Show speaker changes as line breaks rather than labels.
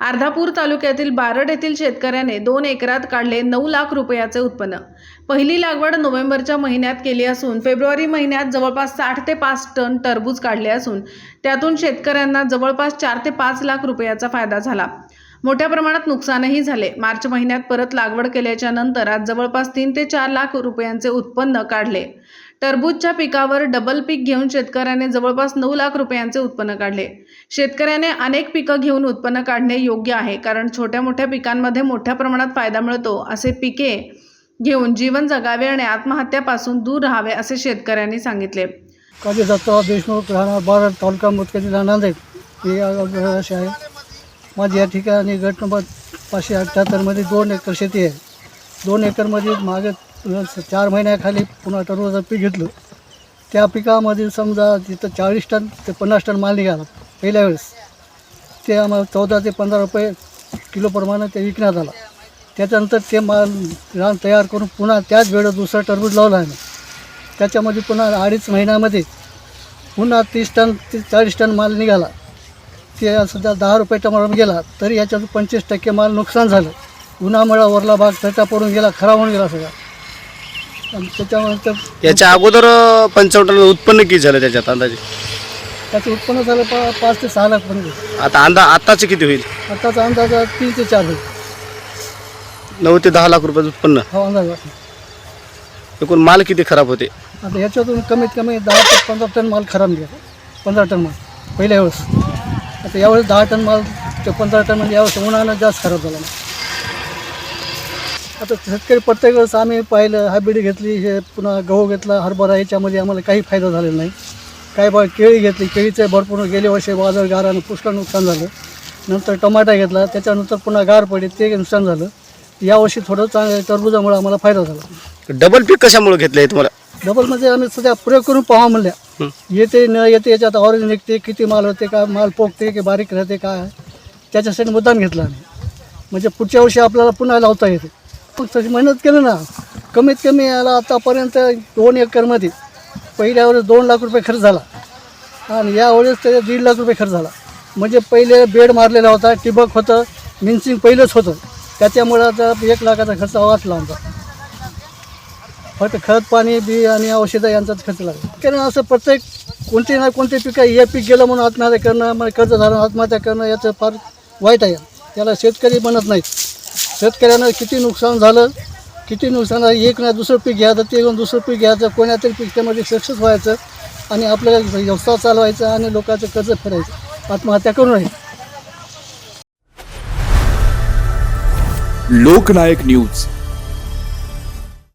अर्धापूर तालुक्यातील बारड येथील शेतकऱ्याने दोन एकरात काढले नऊ लाख रुपयाचे उत्पन्न. पहिली लागवड नोव्हेंबरच्या महिन्यात केली असून फेब्रुवारी महिन्यात जवळपास साठ ते पाच टन टरबूज काढले असून त्यातून शेतकऱ्यांना जवळपास चार ते पाच लाख रुपयाचा फायदा झाला. मोठ्या प्रमाणात नुकसानही झाले. मार्च महिन्यात परत लागवड केल्याच्यानंतर आज जवळपास तीन ते चार लाख रुपयांचे उत्पन्न काढले. टरबूजच्या पिकावर डबल पीक घेऊन शेतकऱ्याने जवळपास नऊ लाख रुपयांचे उत्पन्न काढले. शेतकऱ्याने अनेक पिकं घेऊन उत्पन्न काढणे योग्य आहे कारण छोट्या मोठ्या पिकांमध्ये मोठ्या प्रमाणात फायदा मिळतो. असे पिके घेऊन जीवन जगावे आणि आत्महत्यापासून दूर राहावे असे शेतकऱ्यांनी सांगितले.
काजी जातो देशमुख राहणार बारा तालुका मुतकरी राहणार हे आहे. माझी या ठिकाणी गट नंबर पाचशे अठ्ठ्याहत्तरमध्ये दोन एकर शेती आहे. दोन एकरमध्ये मागे चार महिन्याखाली पुन्हा टरबूजाचं पीक घेतलं. त्या पिकामध्ये समजा तिथं चाळीस टन ते पन्नास टन माल निघाला पहिल्या वेळेस ते आम्हाला चौदा ते पंधरा रुपये किलोप्रमाणे ते विकण्यात आला. त्याच्यानंतर ते माल रान तयार करून पुन्हा त्याच वेळेस दुसरा टरबूज लावला आहे त्याच्यामध्ये पुन्हा अडीच महिन्यामध्ये पुन्हा तीस टन ते चाळीस टन माल निघाला. ते सध्या दहा रुपये टमाटर गेला तरी याच्यात पंचवीस टक्के माल नुकसान झालं. उन्हामुळे वरला भाग चटा पडून गेला खराब होऊन गेला सगळा. आणि त्याच्यानंतर
याच्या अगोदर अं, पंचावन्न टन उत्पन्न किती झालं त्याच्यात अंदाजे?
त्याचं उत्पन्न झालं पा पाच ते सहा लाख पर्यंत.
आता अंदा आत्ताचं किती होईल?
आताचा अंदाज तीन ते चार होईल.
नऊ ते दहा लाख रुपयाचं उत्पन्न.
हा अंदाज.
एकूण माल किती खराब होते?
आता ह्याच्यातून कमीत कमी दहा ते पंधरा टन माल खराब निघाला. पंधरा टन माल पहिल्या वेळेस. आता यावेळेस दहा टन माल ते पंधरा टन म्हणजे यावेळेस उन्हाळ्यानं जास्त खराब झाला. आता शेतकरी प्रत्येक वेळेस आम्ही पाहिलं हायब्रिड घेतली हे पुन्हा गहू घेतला हरभरा याच्यामध्ये आम्हाला काही फायदा झालेला नाही. काही बा केळी घेतली केळीचे भरपूर गेले वर्षी वादळ गारानं पुष्कळ नुकसान झालं. नंतर टमाटा घेतला त्याच्यानंतर पुन्हा गार पडली ते नुकसान झालं. यावर्षी थोडं चांगलं टरबुजामुळे आम्हाला फायदा झाला.
डबल पीक कशामुळे घेतलं आहे तुम्हाला?
डबलमध्ये आम्ही सध्या प्रयोग करून पाहा म्हणल्या. येते न येते याच्यात ऑरेंज निघते किती माल होते का माल पोकते की बारीक राहते काय त्याच्यासाठी मुद्दाम घेतला आम्ही. म्हणजे पुढच्या वर्षी आपल्याला पुन्हा लावता येते. तशी मेहनत केली ना कमीत कमी याला आतापर्यंत दोन एकरमध्ये पहिल्या वेळेस दोन लाख रुपये खर्च झाला. आणि यावेळेस त्याच्या दीड लाख रुपये खर्च झाला. म्हणजे पहिले बेड मारलेला होता टिबक होतं मिन्सिंग पहिलंच होतं. त्याच्यामुळं आता एक लाखाचा खर्च वाचला आमचा. फक्त खत पाणी बी आणि औषधं यांचाच खर्च लागला. कारण असं प्रत्येक कोणते ना कोणते पिकं हे पीक गेलं म्हणून आत्महत्या करणं म्हणजे कर्ज झालं आत्महत्या करणं याचं फार वाईट आहे. त्याला शेतकरी बनत नाहीत. शेतकऱ्यानं किती नुकसान झालं किती नुकसान झालं एक नाही दुसरं पीक घ्यायचं ते घेऊन दुसरं पीक घ्यायचं कोणातरी पीक त्यामध्ये सक्सेस व्हायचं आणि आपल्याला व्यवसाय चालवायचा आणि लोकांचं कर्ज फेडायचं. आत्महत्या करू नये
लोकनायक न्यूज.